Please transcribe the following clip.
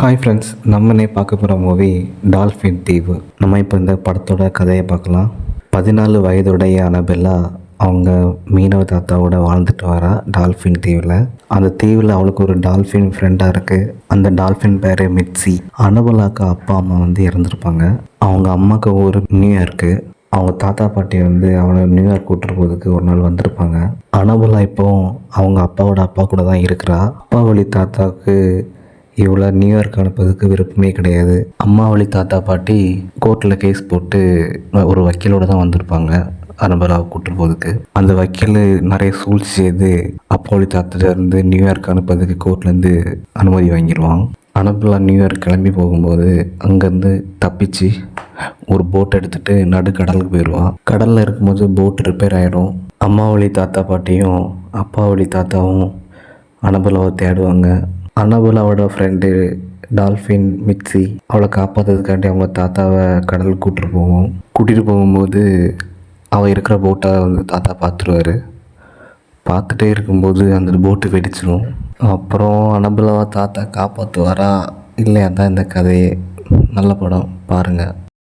Hi friends நம்மனே பார்க்க போகிற movie dolphin தீவு நம்ம இப்போ இந்த படத்தோட கதையை பார்க்கலாம். பதினாலு வயதுடைய அனபெல்லா அவங்க மீனவ தாத்தாவோட வாழ்ந்துட்டு வரா டால்ஃபின் தீவில் அந்த தீவில் அவளுக்கு ஒரு டால்ஃபின் ஃப்ரெண்டாக இருக்குது அந்த டால்ஃபின் பேர் மிட்ஸி அனபெல்லாக்கு அப்பா அம்மா வந்து இறந்துருப்பாங்க. அவங்க அம்மாவுக்கு ஒரு நியூயார்க்கு அவங்க தாத்தா பாட்டி வந்து அவளை நியூயார்க் கூட்டிட்டு போகிறதுக்கு ஒரு நாள் வந்திருப்பாங்க. அனபுலா இப்போ அவங்க அப்பாவோட அப்பா கூட தான் இருக்கிறா. அப்பா வழி தாத்தாவுக்கு இவளை நியூயார்க் அனுப்புறதுக்கு விருப்பமே கிடையாது. அம்மா வழி தாத்தா பாட்டி கோர்ட்டில் கேஸ் போட்டு ஒரு வக்கீலோடு தான் வந்திருப்பாங்க அனபலாவை கூட்டிட்டு போகிறதுக்கு அந்த வக்கீல் நிறைய சூழ்ச்சி செய்து அப்பா வழி இருந்து நியூயார்க் அனுப்புறதுக்கு கோர்ட்லேருந்து அனுமதி வாங்கிடுவான் அனபலா நியூயார்க் கிளம்பி போகும்போது அங்கேருந்து தப்பிச்சு ஒரு போட் எடுத்துட்டு நடுக்கடலுக்கு போயிடுவான் கடலில் இருக்கும்போது போட் ரிப்பேர் ஆகிடும் அம்மா வழி தாத்தா பாட்டியும் அப்பா வழி தாத்தாவும் அனபலாவை தேடுவாங்க. அனபலாவோட ஃப்ரெண்டு டால்ஃபின் மிக்ஸி அவளை காப்பாற்றுறதுக்காண்டி அவங்க தாத்தாவை கடலுக்கு கூட்டிட்டு போவோம். கூட்டிகிட்டு போகும்போது அவள் இருக்கிற போட்டை வந்து தாத்தா பார்த்துருவாரு பார்த்துட்டே இருக்கும்போது அந்த போட்டு வெடிச்சிடும் அப்புறம் அனபுலாவை தாத்தா காப்பாற்றுவாரா இல்லையா தான் இந்த கதையே. நல்ல படம் பாருங்கள்